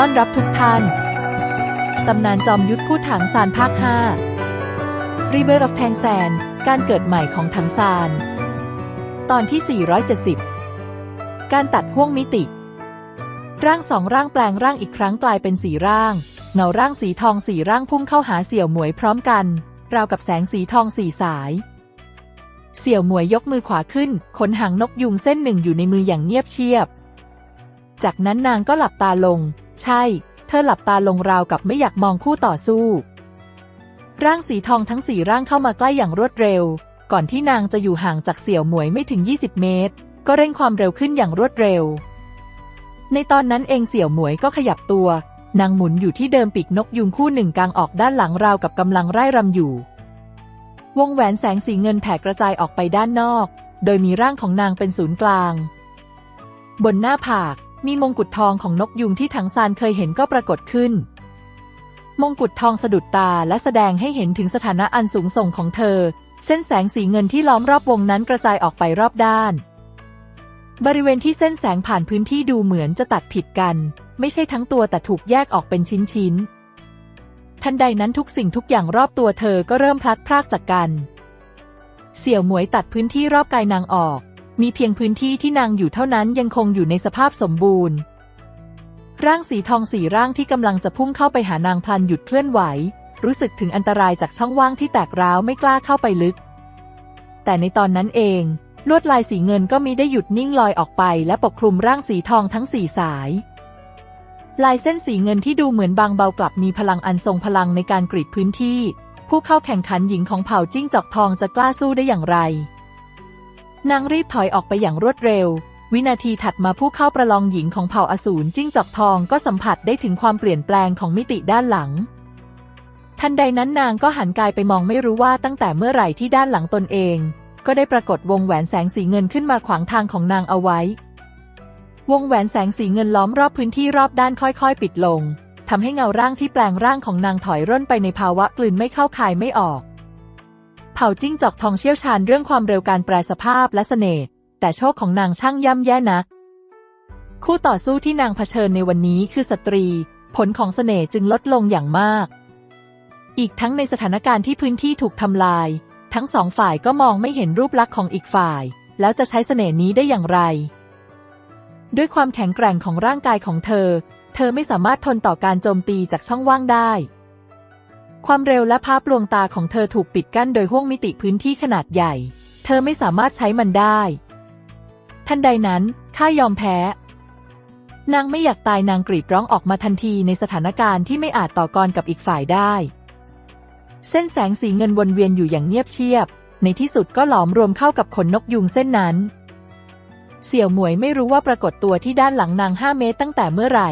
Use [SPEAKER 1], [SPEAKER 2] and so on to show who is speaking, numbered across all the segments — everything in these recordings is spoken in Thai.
[SPEAKER 1] ต้อนรับทุกท่าน ตำนานจอมยุทธผู้ถังซานภาค 5 Rebirth of Tang San การเกิดใหม่ของถังซาน ตอนที่ 470 การตัดห่วงมิติ ร่างสองร่างแปลงร่างอีกครั้งกลายเป็นสีร่าง เงาร่างสีทองสีร่างพุ่งเข้าหาเสี่ยวหมวยพร้อมกัน ราวกับแสงสีทองสี่สายเสี่ยวหมวยยกมือขวาขึ้น ขนหางนกยุงเส้นหนึ่งอยู่ในมืออย่างเงียบเชียบ จากนั้นนางก็หลับตาลง ใช่ เธอหลับตาลงราวกับไม่อยากมองคู่ต่อสู้ ร่างสีทองทั้งสี่ร่างเข้ามาใกล้อย่างรวดเร็ว ก่อนที่นางจะอยู่ห่างจากเสี่ยวหมวยไม่ถึง 20 เมตร ก็เร่งความเร็วขึ้นอย่างรวดเร็ว ในตอนนั้นเองเสี่ยวหมวยก็ขยับตัว นางหมุนอยู่ที่เดิมปีกนกยุงคู่หนึ่งกลางออกด้านหลังราวกับกำลังไร่รำอยู่ วงแหวนแสงสีเงินแผ่กระจายออกไปด้านนอก โดยมีร่างของนางเป็นศูนย์กลาง บนหน้าผาก มีมงกุฎทองของนกยุงที่ถังซานเคยเห็นก็ปรากฏขึ้น มงกุฎทองสะดุดตาและแสดงให้เห็นถึงสถานะอันสูงส่งของเธอ เส้นแสงสีเงินที่ล้อมรอบวงนั้นกระจายออกไปรอบด้าน บริเวณที่เส้นแสงผ่านพื้นที่ดูเหมือนจะตัดผิดกัน ไม่ใช่ทั้งตัวแต่ถูกแยกออกเป็นชิ้นๆ ทันใดนั้นทุกสิ่งทุกอย่างรอบตัวเธอก็เริ่มพลัดพรากจากกัน เสี่ยวหมวยตัดพื้นที่รอบกายนางออก มีเพียงพื้นที่ที่นางอยู่เท่านั้นยังคงอยู่ในสภาพสมบูรณ์ ร่างสีทองสี่ร่างที่กำลังจะพุ่งเข้าไปหานางพลันหยุดเคลื่อนไหว รู้สึกถึงอันตรายจากช่องว่างที่แตกร้าวไม่กล้าเข้าไปลึก แต่ในตอนนั้นเอง ลวดลายสีเงินก็มีได้หยุดนิ่งลอยออกไป และปกคลุมร่างสีทองทั้งสี่สายลายเส้นสีเงินที่ดูเหมือนบางเบากลับมีพลังอันทรงพลังในการกรีดพื้นที่ ผู้เข้าแข่งขันหญิงของเผ่าจิ้งจอกทองจะกล้าสู้ได้อย่างไร นางรีบถอยออกไปอย่างรวดเร็ว วินาทีถัดมาผู้เข้าประลองหญิงของเผ่าอสูรจิ้งจอกทองก็สัมผัสได้ถึงความเปลี่ยนแปลงของมิติด้านหลัง ทันใดนั้นนางก็หันกายไปมองไม่รู้ว่าตั้งแต่เมื่อไหร่ที่ด้านหลังตนเอง ก็ได้ปรากฏวงแหวนแสงสีเงินขึ้นมาขวางทางของนางเอาไว้ วงแหวนแสงสีเงินล้อมรอบพื้นที่รอบด้านค่อยๆ ปิดลงทำให้เงาร่างที่แปลงร่างของนางถอยร่นไปในภาวะกลืนไม่เข้าคายไม่ออก เผ่าจิ้งจอกทองเชี่ยวชาญเรื่องความเร็วการแปลสภาพและเสน่ห์แต่โชคของนางช่างย่ำแย่นัก คู่ต่อสู้ที่นางเผชิญในวันนี้คือสตรี ผลของเสน่ห์จึงลดลงอย่างมาก อีกทั้งในสถานการณ์ที่พื้นที่ถูกทำลาย ทั้งสองฝ่ายก็มองไม่เห็นรูปลักษณ์ของอีกฝ่าย แล้วจะใช้เสน่ห์นี้ได้อย่างไร ด้วยความแข็งแกร่งของร่างกายของเธอ เธอไม่สามารถทนต่อการโจมตีจากช่องว่างได้ ความเร็วและภาพลวงตาของเธอถูกปิดกั้นโดยห้วงมิติพื้นที่ขนาดใหญ่ เธอไม่สามารถใช้มันได้ ทันใดนั้นข้ายอมแพ้ นางไม่อยากตายนางกรีดร้องออกมาทันทีในสถานการณ์ที่ไม่อาจต่อกรกับอีกฝ่ายได้ เส้นแสงสีเงินวนเวียนอยู่อย่างเงียบเชียบ ในที่สุดก็หลอมรวมเข้ากับขนนกยุงเส้นนั้น เสี่ยวหมวยไม่รู้ว่าปรากฏตัวที่ด้านหลังนางห้าเมตรตั้งแต่เมื่อไหร่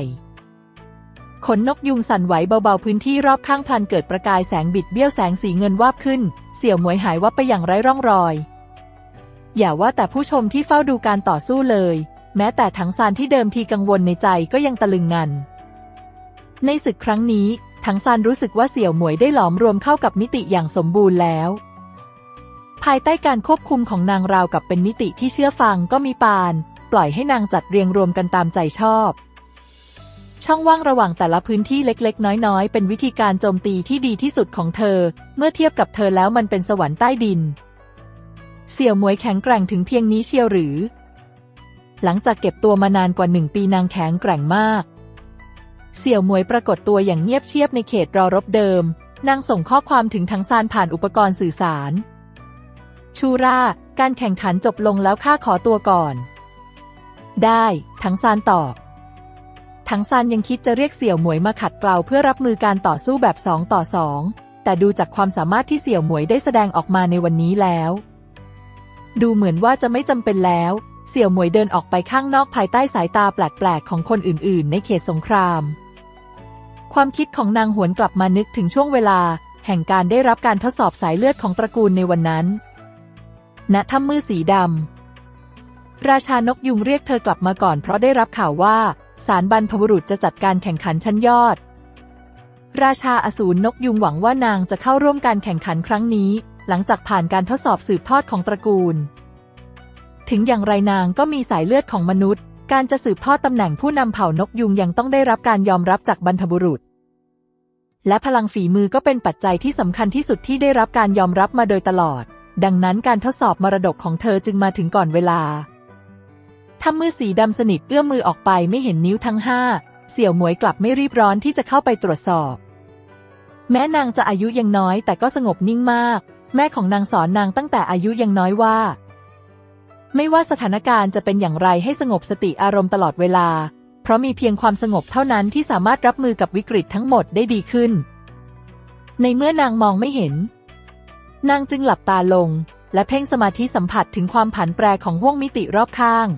[SPEAKER 1] ขนนกยุงสั่นไหวเบาๆพื้นที่รอบข้างพลันเกิดประกายแสงบิดเบี้ยวแสงสีเงินวาบขึ้น เสี่ยวหมวยหายวับไปอย่างไร้ร่องรอย อย่าว่าแต่ผู้ชมที่เฝ้าดูการต่อสู้เลย แม้แต่ถังซานที่เดิมทีกังวลในใจก็ยังตะลึงงัน ในศึกครั้งนี้ถังซานรู้สึกว่าเสี่ยวหมวยได้หลอมรวมเข้ากับมิติอย่างสมบูรณ์แล้ว ภายใต้การควบคุมของนางราวกับเป็นมิติที่เชื่อฟังก็มีปาน ปล่อยให้นางจัดเรียงรวมกันตามใจชอบ ช่องว่างระหว่างแต่ละพื้นที่เล็กๆ น้อยๆ เป็นวิธีการโจมตีที่ดีที่สุดของเธอ เมื่อเทียบกับเธอแล้วมันเป็นสวรรค์ใต้ดิน เสี่ยวหมวยแข็งแกร่งถึงเพียงนี้เชียวหรือ หลังจากเก็บตัวมานานกว่าหนึ่งปีนางแข็งแกร่งมาก เสี่ยวหมวยปรากฏตัวอย่างเงียบเชียบในเขตรอรบเดิม นางส่งข้อความถึงทั้งซานผ่านอุปกรณ์สื่อสาร ชูราการแข่งขันจบลงแล้วข้าขอตัวก่อน ได้ ทั้งซานตอบ ทั้งซานยังคิดจะเรียกเสี่ยวหมวยมาขัดเกลาเพื่อรับมือการต่อสู้แบบสองต่อสองแต่ดูจากความสามารถที่เสี่ยวหมวยได้แสดงออกมาในวันนี้แล้ว ดูเหมือนว่าจะไม่จำเป็นแล้ว เสี่ยวหมวยเดินออกไปข้างนอกภายใต้สายตาแปลกๆ ของคนอื่นๆ ในเขตสงคราม ความคิดของนางหวนกลับมานึกถึงช่วงเวลา แห่งการได้รับการทดสอบสายเลือดของตระกูลในวันนั้น ณ ถ้ำมือสีดำราชานกยุงเรียกเธอกลับมาก่อนเพราะได้รับข่าวว่า สารบรรพบุรุษจะจัดการแข่งขันชั้นยอด ราชาอสูรนกยุงหวังว่านางจะเข้าร่วมการแข่งขันครั้งนี้ หลังจากผ่านการทดสอบสืบทอดของตระกูล ถึงอย่างไรนางก็มีสายเลือดของมนุษย์ การจะสืบทอดตำแหน่งผู้นำเผ่านกยุงยังต้องได้รับการยอมรับจากบรรพบุรุษ และพลังฝีมือก็เป็นปัจจัยที่สำคัญที่สุดที่ได้รับการยอมรับมาโดยตลอด ดังนั้นการทดสอบมรดกของเธอจึงมาถึงก่อนเวลา ถ้ามือสีดำสนิทเอื้อมมือออกไปไม่เห็นนิ้วทั้งห้าเสี่ยวหมวยกลับไม่รีบร้อนที่จะเข้าไปตรวจสอบ แม้นางจะอายุยังน้อยแต่ก็สงบนิ่งมาก แม่ของนางสอนนางตั้งแต่อายุยังน้อยว่า ไม่ว่าสถานการณ์จะเป็นอย่างไรให้สงบสติอารมณ์ตลอดเวลา เพราะมีเพียงความสงบเท่านั้นที่สามารถรับมือกับวิกฤตทั้งหมดได้ดีขึ้น ในเมื่อนางมองไม่เห็น นางจึงหลับตาลง และเพ่งสมาธิสัมผัสถึงความผันแปรของห้วงมิติรอบข้าง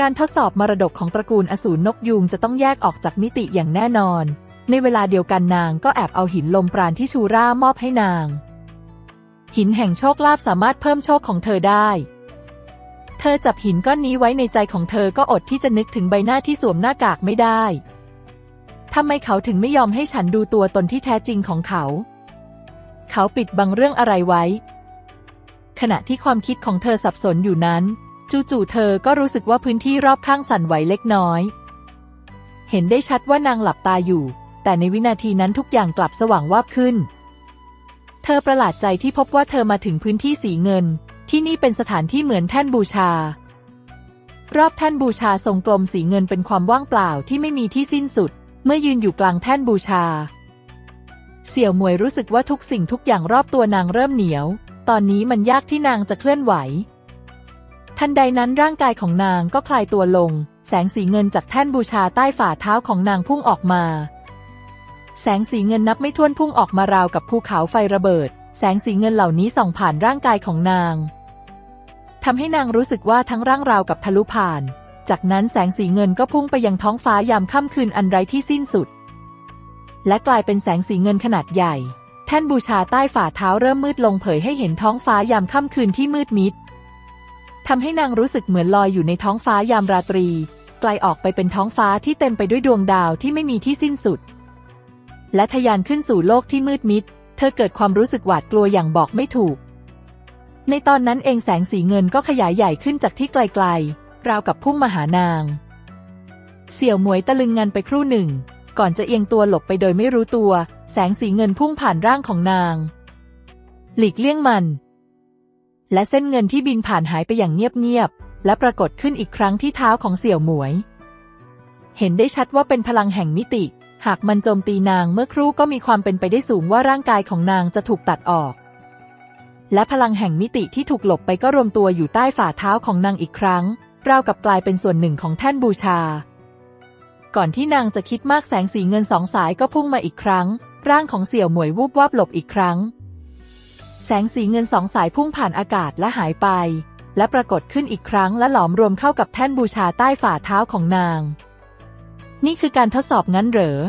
[SPEAKER 1] การทดสอบมรดกของตระกูลอสูรนกยูงจะต้องแยกออกจากมิติอย่างแน่นอน ในเวลาเดียวกันนางก็แอบเอาหินลมปราณที่ชูร่ามอบให้นาง หินแห่งโชคลาภสามารถเพิ่มโชคของเธอได้ เธอจับหินก้อนนี้ไว้ในใจของเธอก็อดที่จะนึกถึงใบหน้าที่สวมหน้ากากไม่ได้ทำไมเขาถึงไม่ยอมให้ฉันดูตัวตนที่แท้จริงของเขา เขาปิดบังเรื่องอะไรไว้ ขณะที่ความคิดของเธอสับสนอยู่นั้น จู่ๆเธอก็รู้สึกว่าพื้นที่รอบข้างสั่นไหวเล็กน้อย เห็นได้ชัดว่านางหลับตาอยู่ แต่ในวินาทีนั้นทุกอย่างกลับสว่างวาบขึ้น เธอประหลาดใจที่พบว่าเธอมาถึงพื้นที่สีเงิน ที่นี่เป็นสถานที่เหมือนแท่นบูชา รอบแท่นบูชาทรงกลมสีเงินเป็นความว่างเปล่าที่ไม่มีที่สิ้นสุด เมื่อยืนอยู่กลางแท่นบูชา เสี่ยวมวยรู้สึกว่าทุกสิ่งทุกอย่างรอบตัวนางเริ่มเหนียว ตอนนี้มันยากที่นางจะเคลื่อนไหว ทันใดนั้นร่างกายของนางก็คลายตัวลง แสงสีเงินจากแท่นบูชาใต้ฝ่าเท้าของนางพุ่งออกมา แสงสีเงินนับไม่ถ้วนพุ่งออกมาราวกับภูเขาไฟระเบิด แสงสีเงินเหล่านี้ส่องผ่านร่างกายของนางทำให้นางรู้สึกว่าทั้งร่างราวกับทะลุผ่าน จากนั้นแสงสีเงินก็พุ่งไปยังท้องฟ้ายามค่ำคืนอันไร้ที่สิ้นสุด และกลายเป็นแสงสีเงินขนาดใหญ่ แท่นบูชาใต้ฝ่าเท้าเริ่มมืดลงเผยให้เห็นท้องฟ้ายามค่ำคืนที่มืดมิด ทำให้นางรู้สึกเหมือนลอยอยู่ในท้องฟ้ายามราตรี ไกลออกไปเป็นท้องฟ้าที่เต็มไปด้วยดวงดาวที่ไม่มีที่สิ้นสุด และทะยานขึ้นสู่โลกที่มืดมิด เธอเกิดความรู้สึกหวาดกลัวอย่างบอกไม่ถูก ในตอนนั้นเองแสงสีเงินก็ขยายใหญ่ขึ้นจากที่ไกลๆ ราวกับพุ่งมาหานาง เสี่ยวหมวยตะลึงงันไปครู่หนึ่ง ก่อนจะเอียงตัวหลบไปโดยไม่รู้ตัว แสงสีเงินพุ่งผ่านร่างของนาง หลีกเลี่ยงมัน และเส้นเงินที่บินผ่านหายไปอย่างเงียบๆ และปรากฏขึ้นอีกครั้งที่เท้าของเสี่ยวหมวย เห็นได้ชัดว่าเป็นพลังแห่งมิติ หากมันโจมตีนางเมื่อครู่ก็มีความเป็นไปได้สูงว่าร่างกายของนางจะถูกตัดออก และพลังแห่งมิติที่ถูกหลบไปก็รวมตัวอยู่ใต้ฝ่าเท้าของนางอีกครั้ง ราวกับกลายเป็นส่วนหนึ่งของแท่นบูชา ก่อนที่นางจะคิดมากแสงสีเงินสองสายก็พุ่งมาอีกครั้ง ร่างของเสี่ยวหมวยวูบวาบหลบอีกครั้ง แสงสีเงินสองสายพุ่งผ่านอากาศและหายไป และปรากฏขึ้นอีกครั้งและหลอมรวมเข้ากับแท่นบูชาใต้ฝ่าเท้าของนาง นี่คือการทดสอบงั้นเหรอ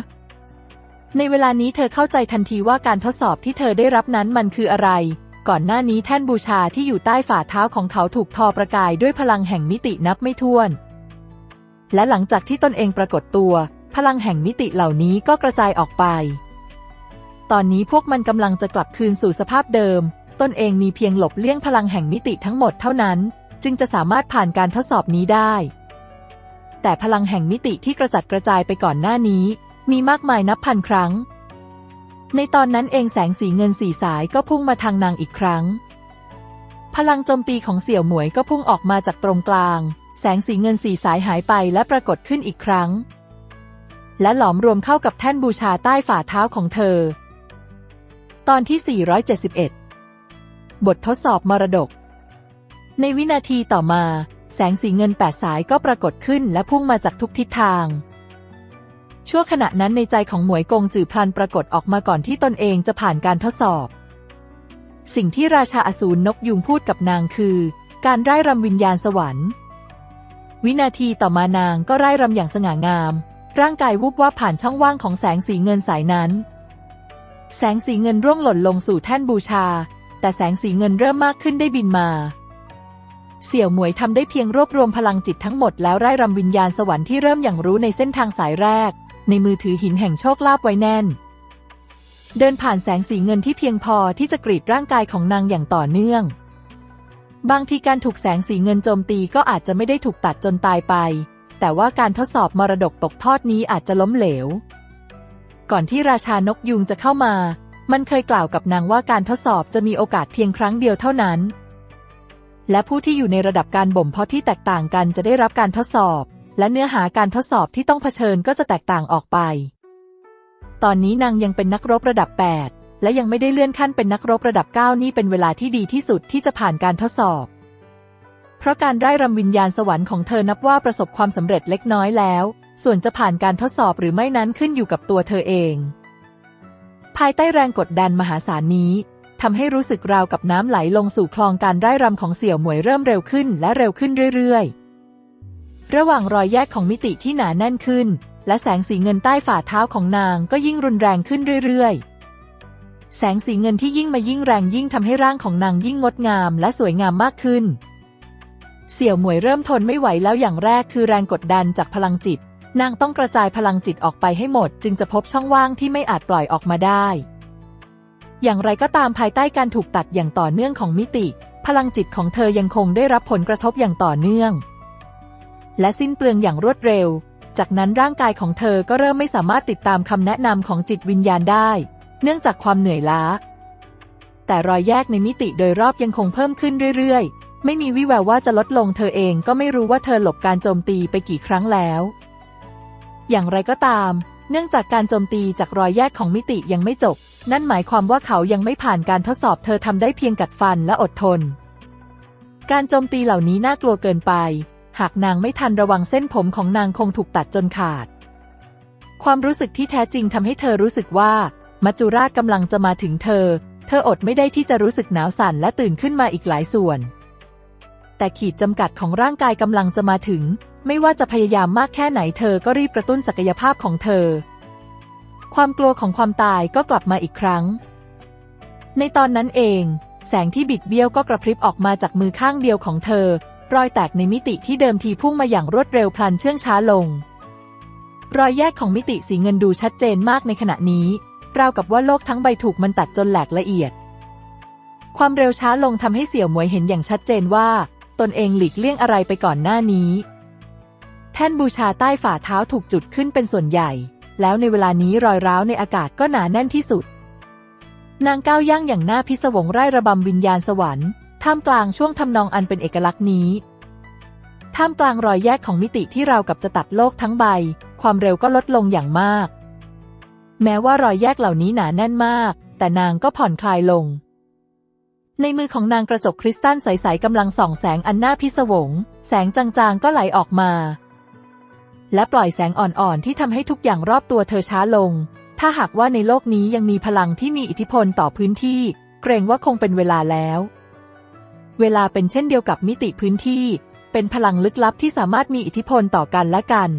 [SPEAKER 1] ในเวลานี้เธอเข้าใจทันทีว่าการทดสอบที่เธอได้รับนั้นมันคืออะไร ก่อนหน้านี้แท่นบูชาที่อยู่ใต้ฝ่าเท้าของเขาถูกทอประกายด้วยพลังแห่งมิตินับไม่ถ้วน และหลังจากที่ตนเองปรากฏตัว พลังแห่งมิติเหล่านี้ก็กระจายออกไป ตอนนี้พวกมันกำลังจะกลับคืนสู่สภาพเดิม ตนเองมีเพียงหลบเลี่ยงพลังแห่งมิติทั้งหมดเท่านั้น จึงจะสามารถผ่านการทดสอบนี้ได้ แต่พลังแห่งมิติที่กระจัดกระจายไปก่อนหน้านี้ มีมากมายนับพันครั้ง ในตอนนั้นเองแสงสีเงินสีสายก็พุ่งมาทางนางอีกครั้ง พลังโจมตีของเสี่ยวหมวยก็พุ่งออกมาจากตรงกลาง แสงสีเงินสีสายหายไปและปรากฏขึ้นอีกครั้งและหลอมรวมเข้ากับแท่นบูชาใต้ฝ่าเท้าของเธอ ตอนที่ 471 บททดสอบมรดก ในวินาทีต่อมา แสงสีเงินแปดสายก็ปรากฏขึ้นและพุ่งมาจากทุกทิศทาง ชั่วขณะนั้นในใจของหมวยกงจือพลันปรากฏออกมาก่อนที่ตนเองจะผ่านการทดสอบ สิ่งที่ราชาอสูรนกยุงพูดกับนางคือ การไร้รำวิญญาณสวรรค์ วินาทีต่อมานางก็ไร้รำอย่างสง่างาม ร่างกายวุบว่าบผ่านช่องว่างของแสงสีเงินสายนั้น แสงสีเงินร่วงหล่นลงสู่แท่นบูชา แต่แสงสีเงินเริ่มมากขึ้นได้บินมา เสี่ยวหมวยทำได้เพียงรวบรวมพลังจิตทั้งหมดแล้วไร้รำวิญญาณสวรรค์ที่เริ่มอย่างรู้ในเส้นทางสายแรก ในมือถือหินแห่งโชคลาภไว้แน่น เดินผ่านแสงสีเงินที่เพียงพอที่จะกรีดร่างกายของนางอย่างต่อเนื่อง บางทีการถูกแสงสีเงินโจมตีก็อาจจะไม่ได้ถูกตัดจนตายไป แต่ว่าการทดสอบมรดกตกทอดนี้อาจจะล้มเหลว ก่อนที่ราชานกยุงจะเข้ามา มันเคยกล่าวกับนางว่าการทดสอบจะมีโอกาสเพียงครั้งเดียวเท่านั้น และผู้ที่อยู่ในระดับการบ่มเพาะที่แตกต่างกันจะได้รับการทดสอบ และเนื้อหาการทดสอบที่ต้องเผชิญก็จะแตกต่างออกไป ตอนนี้นางยังเป็นนักรบระดับ 8 และยังไม่ได้เลื่อนขั้นเป็นนักรบระดับ 9 นี่เป็นเวลาที่ดีที่สุดที่จะผ่านการทดสอบ เพราะการไร้รำวิญญาณสวรรค์ของเธอนับว่าประสบความสำเร็จเล็กน้อยแล้ว ส่วนจะผ่านการทดสอบหรือไม่นั้นขึ้นอยู่กับตัวเธอเอง ภายใต้แรงกดดันมหาศาลนี้ทำให้รู้สึกราวกับน้ำไหลลงสู่คลองการไร้รำของเสี่ยวหมวยเริ่มเร็วขึ้นและเร็วขึ้นเรื่อยๆ ระหว่างรอยแยกของมิติที่หนาแน่นขึ้น และแสงสีเงินใต้ฝ่าเท้าของนางก็ยิ่งรุนแรงขึ้นเรื่อยๆ แสงสีเงินที่ยิ่งมายิ่งแรงยิ่งทำให้ร่างของนางยิ่งงดงามและสวยงามมากขึ้น เสี่ยวหมวยเริ่มทนไม่ไหวแล้วอย่างแรกคือแรงกดดันจากพลังจิต นางต้องกระจายพลังจิตออกไปให้หมด จึงจะพบช่องว่างที่ไม่อาจปล่อยออกมาได้ อย่างไรก็ตามภายใต้การถูกตัดอย่างต่อเนื่องของมิติ พลังจิตของเธอยังคงได้รับผลกระทบอย่างต่อเนื่อง และสิ้นเปลืองอย่างรวดเร็ว จากนั้นร่างกายของเธอก็เริ่มไม่สามารถติดตามคำแนะนำของจิตวิญญาณได้ เนื่องจากความเหนื่อยล้า แต่รอยแยกในมิติโดยรอบยังคงเพิ่มขึ้นเรื่อยๆ ไม่มีวิแววว่าจะลดลงเธอเองก็ไม่รู้ว่าเธอหลบการโจมตีไปกี่ครั้งแล้ว อย่างไรก็ตาม เนื่องจากการโจมตีจากรอยแยกของมิติยังไม่จบ นั่นหมายความว่าเขายังไม่ผ่านการทดสอบเธอทำได้เพียงกัดฟันและอดทน การโจมตีเหล่านี้น่ากลัวเกินไป หากนางไม่ทันระวังเส้นผมของนางคงถูกตัดจนขาด ความรู้สึกที่แท้จริงทำให้เธอรู้สึกว่า มัจจุราชกำลังจะมาถึงเธอ เธออดไม่ได้ที่จะรู้สึกหนาวสั่นและตื่นขึ้นมาอีกหลายส่วน แต่ขีดจำกัดของร่างกายกำลังจะมาถึง ไม่ว่าจะพยายามมากแค่ไหนเธอก็รีบกระตุ้นศักยภาพของเธอ ความกลัวของความตายก็กลับมาอีกครั้ง ในตอนนั้นเอง แสงที่บิดเบี้ยวก็กระพริบออกมาจากมือข้างเดียวของเธอ รอยแตกในมิติที่เดิมทีพุ่งมาอย่างรวดเร็วพลันเชื่องช้าลง รอยแยกของมิติสีเงินดูชัดเจนมากในขณะนี้ราวกับว่าโลกทั้งใบถูกมันตัดจนแหลกละเอียด ความเร็วช้าลงทำให้เสี่ยวหมวยเห็นอย่างชัดเจนว่า ตนเองหลีกเลี่ยงอะไรไปก่อนหน้านี้ แท่นบูชาใต้ฝ่าเท้าถูกจุดขึ้นเป็นส่วนใหญ่ แล้วในเวลานี้รอยร้าวในอากาศก็หนาแน่นที่สุด นางก้าวย่างอย่างหน่าพิศวงไร่ระบำวิญญาณสวรรค์ท่ามกลางช่วงทำนองอันเป็นเอกลักษณ์นี้ ท่ามกลางรอยแยกของมิติที่เรากับจะตัดโลกทั้งใบ ความเร็วก็ลดลงอย่างมาก แม้ว่ารอยแยกเหล่านี้หนาแน่นมาก แต่นางก็ผ่อนคลายลง ในมือของนางกระจกคริสตัลใสๆกำลังส่องแสงอันน่าพิศวง แสงจางๆก็ไหลออกมา และปล่อยแสงอ่อนๆ ที่ทำให้ทุกอย่างรอบตัวเธอช้าลง ถ้าหากว่าในโลกนี้ยังมีพลังที่มีอิทธิพลต่อพื้นที่ เกรงว่าคงเป็นเวลาแล้ว เวลาเป็นเช่นเดียวกับมิติพื้นที่ เป็นพลังลึกลับที่สามารถมีอิทธิพลต่อกันและกัน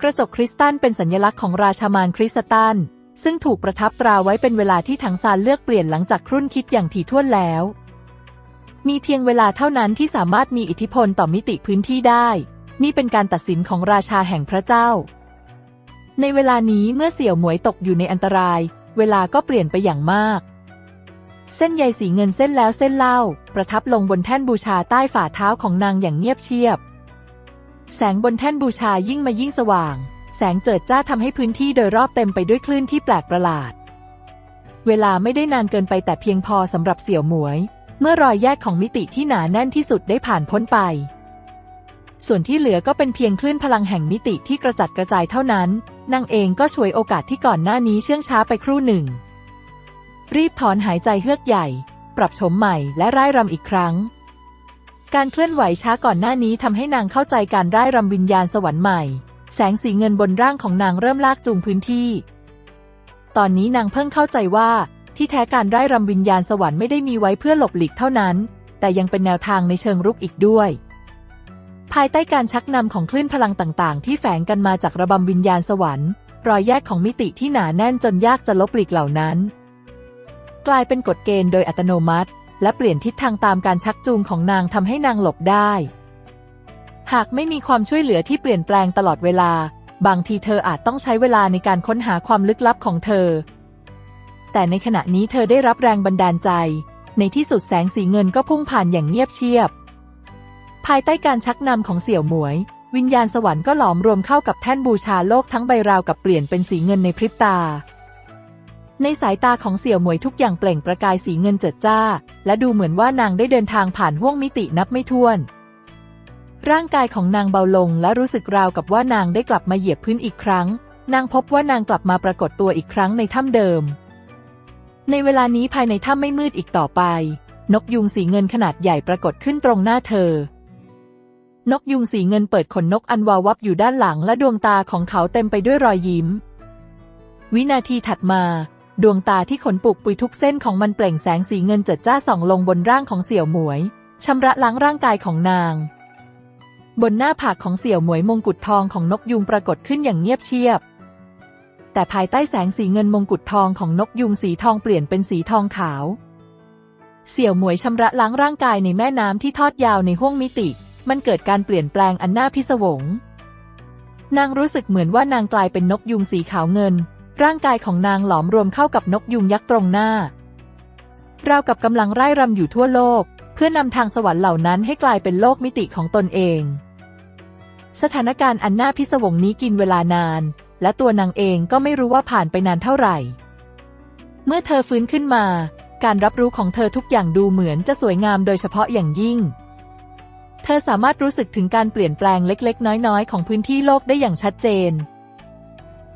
[SPEAKER 1] กระจกคริสตัลเป็นสัญลักษณ์ของราชามานคริสตัลซึ่งถูกประทับตราไว้เป็นเวลาที่ถังซานเลือกเปลี่ยนหลังจากครุ่นคิดอย่างถี่ถ้วนแล้ว มีเพียงเวลาเท่านั้นที่สามารถมีอิทธิพลต่อมิติพื้นที่ได้ นี่เป็นการตัดสินของราชาแห่งพระเจ้า ในเวลานี้เมื่อเสี่ยวหมวยตกอยู่ในอันตราย เวลาก็เปลี่ยนไปอย่างมาก เส้นใยสีเงินเส้นแล้วเส้นเล่า ประทับลงบนแท่นบูชาใต้ฝ่าเท้าของนางอย่างเงียบเชียบ แสงบนแท่นบูชายิ่งมายิ่งสว่าง แสงเจิดจ้าทำให้พื้นที่โดยรอบเต็มไปด้วยคลื่นที่แปลกประหลาด เวลาไม่ได้นานเกินไปแต่เพียงพอสำหรับเสี่ยวหมวย เมื่อรอยแยกของมิติที่หนาแน่นที่สุดได้ผ่านพ้นไป ส่วนที่เหลือก็เป็นเพียงคลื่นพลังแห่งมิติที่กระจัดกระจายเท่านั้น นางเองก็ช่วยโอกาสที่ก่อนหน้านี้เชื่องช้าไปครู่หนึ่ง รีบถอนหายใจเฮือกใหญ่ ปรับโฉมใหม่และร่ายรำอีกครั้ง การเคลื่อนไหวช้าก่อนหน้านี้ทำให้นางเข้าใจการร่ายรำวิญญาณสวรรค์ใหม่ แสงสีเงินบนร่างของนางเริ่มลากจูงพื้นที่ ตอนนี้นางเพิ่งเข้าใจว่า ที่แท้การร่ายรำวิญญาณสวรรค์ไม่ได้มีไว้เพื่อหลบหลีกเท่านั้น แต่ยังเป็นแนวทางในเชิงรุกอีกด้วย ภายใต้การชักนำของคลื่นพลังต่างๆ ที่แฝงกันมาจากระบำวิญญาณสวรรค์ รอยแยกของมิติที่หนาแน่นจนยากจะลบหลีกเหล่านั้น กลายเป็นกฎเกณฑ์โดยอัตโนมัติ และเปลี่ยนทิศทางตามการชักจูงของนางทำให้นางหลบได้ หากไม่มีความช่วยเหลือที่เปลี่ยนแปลงตลอดเวลา บางทีเธออาจต้องใช้เวลาในการค้นหาความลึกลับของเธอ แต่ในขณะนี้เธอได้รับแรงบันดาลใจ ในที่สุดแสงสีเงินก็พุ่งผ่านอย่างเงียบเชียบ ภายใต้การชักนำของเสี่ยวหมวย วิญญาณสวรรค์ก็หลอมรวมเข้ากับแท่นบูชาโลกทั้งใบราวกับเปลี่ยนเป็นสีเงินในพริบตา ในสายตาของเสี่ยวหมวยทุกอย่างเปล่งประกายสีเงินเจิดจ้า และดูเหมือนว่านางได้เดินทางผ่านห้วงมิตินับไม่ถ้วน ร่างกายของนางเบาลงและรู้สึกราวกับว่านางได้กลับมาเหยียบพื้นอีกครั้ง นางพบว่านางกลับมาปรากฏตัวอีกครั้งในถ้ำเดิม ในเวลานี้ภายในถ้ำไม่มืดอีกต่อไป นกยุงสีเงินขนาดใหญ่ปรากฏขึ้นตรงหน้าเธอ นกยุงสีเงินเปิดขนนกอันวาววับอยู่ด้านหลังและดวงตาของเขาเต็มไปด้วยรอยยิ้ม วินาทีถัดมา ดวงตาที่ขนปุกปุยทุกเส้นของมันเปล่งแสงสีเงินเจิดจ้าส่องลงบนร่างของเสี่ยวหมวยชำระล้างร่างกายของนาง บนหน้าผากของเสี่ยวหมวยมงกุฎทองของนกยุงปรากฏขึ้นอย่างเงียบเชียบ แต่ภายใต้แสงสีเงินมงกุฎทองของนกยุงสีทองเปลี่ยนเป็นสีทองขาว เสี่ยวหมวยชำระล้างร่างกายในแม่น้ำที่ทอดยาวในห้วงมิติ มันเกิดการเปลี่ยนแปลงอันน่าพิศวง นางรู้สึกเหมือนว่านางกลายเป็นนกยุงสีขาวเงิน ร่างกายของนางหลอมรวมเข้ากับนกยุงยักษ์ตรงหน้า ราวกับกำลังไร่รำอยู่ทั่วโลก เพื่อนำทางสวรรค์เหล่านั้นให้กลายเป็นโลกมิติของตนเอง สถานการณ์อันน่าพิศวงนี้กินเวลานาน และตัวนางเองก็ไม่รู้ว่าผ่านไปนานเท่าไหร่ เมื่อเธอฟื้นขึ้นมา การรับรู้ของเธอทุกอย่างดูเหมือนจะสวยงามโดยเฉพาะอย่างยิ่ง เธอสามารถรู้สึกถึงการเปลี่ยนแปลงเล็กๆ น้อยๆ ของพื้นที่โลกได้อย่างชัดเจน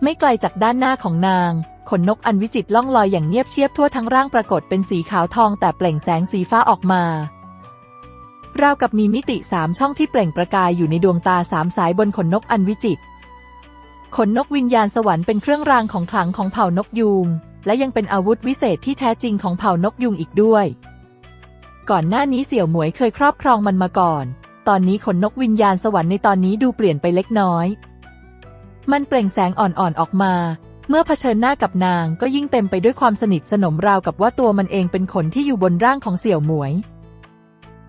[SPEAKER 1] ไม่ไกลจากด้านหน้าของนาง ขนนกอันวิจิตล่องลอยอย่างเงียบเชียบทั่วทั้งร่างปรากฏเป็นสีขาวทองแต่เปล่งแสงสีฟ้าออกมาราวกับมีมิติสามช่องที่เปล่งประกายอยู่ในดวงตาสามสายบนขนนกอันวิจิต ขนนกวิญญาณสวรรค์เป็นเครื่องรางของขลังของเผ่านกยูง และยังเป็นอาวุธวิเศษที่แท้จริงของเผ่านกยุงอีกด้วย ก่อนหน้านี้เสี่ยวหมวยเคยครอบครองมันมาก่อน ตอนนี้ขนนกวิญญาณสวรรค์ในตอนนี้ดูเปลี่ยนไปเล็กน้อย มันเปล่งแสงอ่อนๆออกมา เมื่อเผชิญหน้ากับนางก็ยิ่งเต็มไปด้วยความสนิทสนมราวกับว่าตัวมันเองเป็นขนที่อยู่บนร่างของเสี่ยวหมวย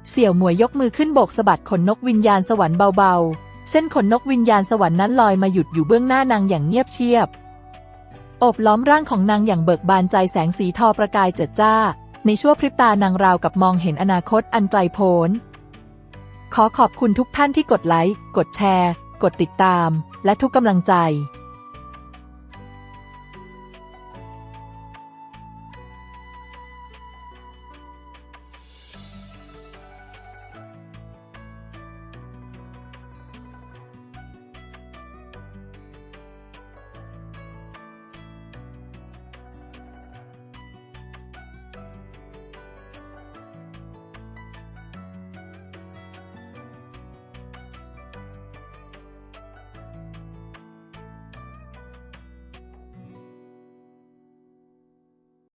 [SPEAKER 1] เสี่ยวหมวยยกมือขึ้นโบกสะบัดขนนกวิญญาณสวรรค์เบาๆ เส้นขนนกวิญญาณสวรรค์นั้นลอยมาหยุดอยู่เบื้องหน้านางอย่างเงียบเชียบ อบล้อมร่างของนางอย่างเบิกบานใจแสงสีทอประกายเจิดจ้า ในชั่วพริบตานางราวกับมองเห็นอนาคตอันไกลโพ้น ขอขอบคุณทุกท่านที่กดไลค์ กดแชร์ กดติดตาม และทุกกำลังใจ